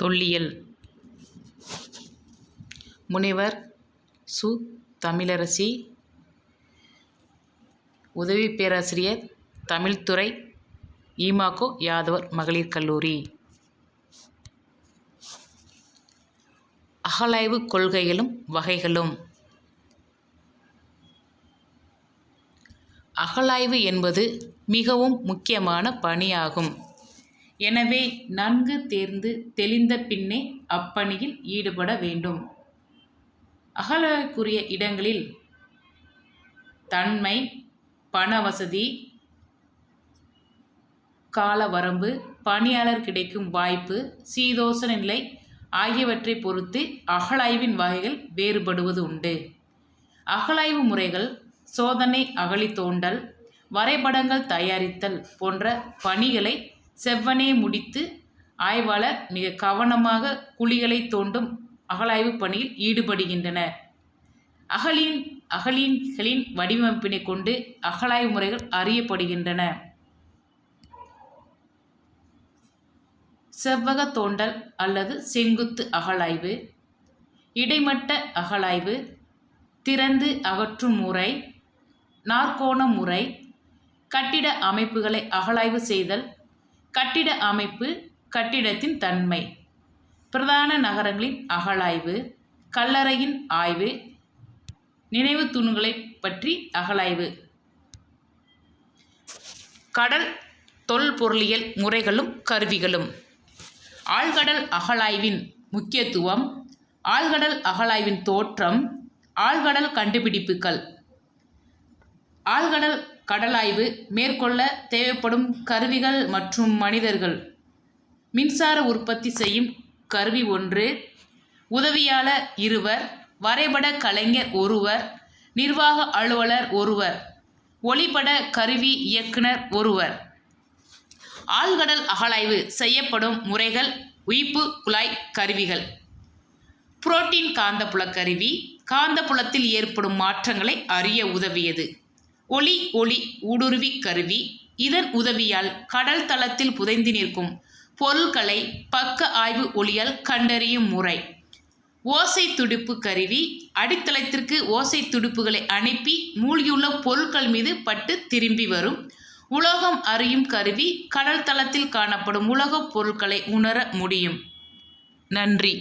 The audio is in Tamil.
தொல்லியல். முனைவர் சு. தமிழரசி. உதவி பேராசிரியர் தமிழ்துறை ஈமாக்கோ யாதவர் மகளிர் கல்லூரி. அகலாய்வு கொள்கைகளும் வகைகளும். அகலாய்வு என்பது மிகவும் முக்கியமான பணியாகும். எனவே நன்கு தேர்ந்து தெளிந்த பின்னே அப்பணியில் ஈடுபட வேண்டும். அகலக்குரிய இடங்களில் தன்மை பண வசதி கால வரம்பு பணியாளர் கிடைக்கும் வாய்ப்பு சீதோசன நிலை ஆகியவற்றை பொறுத்து அகழாய்வின் வகைகள் வேறுபடுவது உண்டு. அகழாய்வு முறைகள் சோதனை அகழி தோண்டல் வரைபடங்கள் தயாரித்தல் போன்ற பணிகளை செவ்வனே முடித்து ஆய்வாளர் மிக கவனமாக குழிகளை தோண்டும் அகழாய்வு பணியில் ஈடுபடுகின்றனர். அகலின் அகலின்களின் வடிவமைப்பினை கொண்டு அகழாய்வு முறைகள் அறியப்படுகின்றன. செவ்வக தோண்டல் அல்லது செங்குத்து அகழாய்வு இடைமட்ட அகழாய்வு திறந்து அகற்றும் முறை நாற்கோண முறை கட்டிட அமைப்புகளை அகழாய்வு செய்தல் கட்டிட அமைப்பு கட்டிடத்தின் தன்மை. பிரதான நகரங்களின் அகழாய்வு கல்லறையின் ஆய்வு நினைவு தூண்களை பற்றி அகழாய்வு கடல் தொல்பொருளியல் முறைகளும் கருவிகளும். ஆழ்கடல் அகழாய்வின் முக்கியத்துவம் ஆழ்கடல் அகழாய்வின் தோற்றம் ஆழ்கடல் கண்டுபிடிப்புகள். ஆழ்கடல் கடலாய்வு மேற்கொள்ள தேவைப்படும் கருவிகள் மற்றும் மனிதர்கள். மின்சார உற்பத்தி செய்யும் கருவி ஒன்று உதவியாளர் இருவர் வரைபட கலைஞர் ஒருவர் நிர்வாக அலுவலர் ஒருவர் ஒளிப்பட கருவி இயக்குனர் ஒருவர். ஆழ்கடல் அகழாய்வு செய்யப்படும் முறைகள் உயிப்பு குழாய் கருவிகள். புரோட்டீன் காந்தப்புல கருவி காந்தப்புலத்தில் ஏற்படும் மாற்றங்களை அறிய உதவியது. ஒளி ஒளி ஊடுருவி கருவி இதன் உதவியால் கடல் தளத்தில் புதைந்து நிற்கும் பொருட்களை பக்க ஆய்வு ஒளியால் கண்டறியும் முறை. ஓசை துடுப்பு கருவி அடித்தளத்திற்கு ஓசை துடுப்புகளை அனுப்பி மூழ்கியுள்ள பொருட்கள் மீது பட்டு திரும்பி வரும். உலோகம் அறியும் கருவி கடல் தளத்தில் காணப்படும் உலகப் பொருட்களை உணர முடியும். நன்றி.